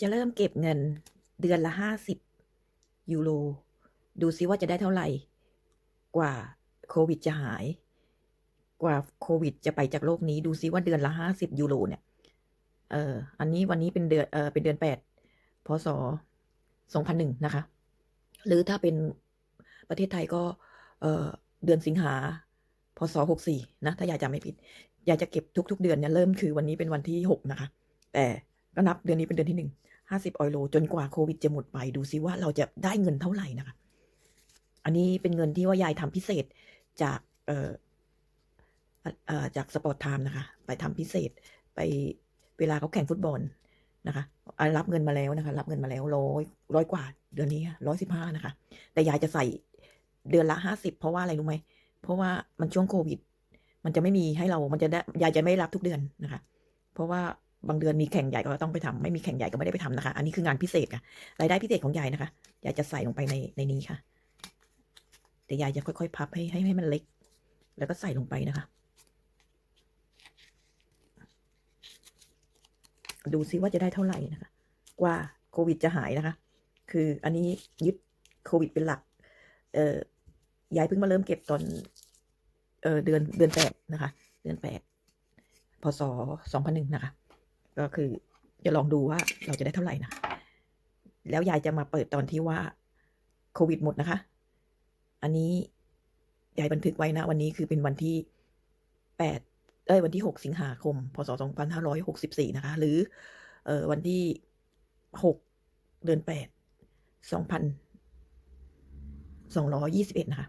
จะเริ่มเก็บเงินเดือนละห้าสิบยูโร ดูซิว่าจะได้เท่าไหร่ กว่าโควิดจะหาย กว่าโควิดจะไปจากโลกนี้ ดูซิว่าเดือนละห้าสิบยูโรเนี่ย เออ อันนี้วันนี้เป็นเดือน เออเป็นเดือนแปดพศสองพันหนึ่งนะคะ หรือถ้าเป็นประเทศไทยก็ เออเดือนสิงหา พศหกสี่นะ ถ้ายายจำไม่ผิด ยายจะเก็บทุก ๆ เดือนเนี่ย เริ่มคือวันนี้เป็นวันที่หกนะคะ แต่ ก็นับเดือนนี้เป็นเดือนที่หนึ่งห้าสิบออยโลจนกว่าโควิดจะหมดไปดูซิว่าเราจะได้เงินเท่าไหร่นะคะ อันนี้เป็นเงินที่ว่ายายทำพิเศษจากเอ่อเอ่อจากสปอร์ตไทม์นะคะ ไปทำพิเศษไปเวลาเขาแข่งฟุตบอลนะคะอะรับเงินมาแล้วนะคะ รับเงินมาแล้วร้อยร้อยกว่า เดือนนี้ร้อยสิบห้านะคะ แต่ยายจะใส่เดือนละห้าสิบเพราะว่าอะไรรู้ไหม เพราะว่ามันช่วงโควิด มันจะไม่มีให้เรา มันจะได้ยายจะไม่รับทุกเดือนนะคะ เพราะว่า บางเดือนมีแข่งใหญ่ก็ต้องไปทำไม่มีแข่งใหญ่ก็ไม่ได้ไปทำนะคะ อันนี้คืองานพิเศษค่ะ รายได้พิเศษของยายนะคะ ยายจะใส่ลงไปในในนี้ค่ะ แต่ยายจะค่อยๆ พับให้ให้ให้มันเล็ก แล้วก็ใส่ลงไปนะคะ ดูซิว่าจะได้เท่าไหร่นะคะ กว่าโควิดจะหายนะคะ คืออันนี้ยึดโควิดเป็นหลัก เอ่อยายเพิ่งมาเริ่มเก็บตอน เออเดือนเดือนแปดนะคะ เดือนแปดพศสองพันหนึ่งนะคะ ก็คือจะลองดูว่าเราจะได้เท่าไหร่นะ แล้วยายจะมาเปิดตอนที่ว่าโควิดหมดนะคะ อันนี้ยายบันทึกไว้นะ วันนี้คือเป็นวันที่แปดเอ้ยวันที่หกสิงหาคม พศสองพันห้าร้อยหกสิบสี่นะคะ หรือเอ่อวันที่หกเดือนแปดสองพันสองร้อยยี่สิบเอ็ดนะคะ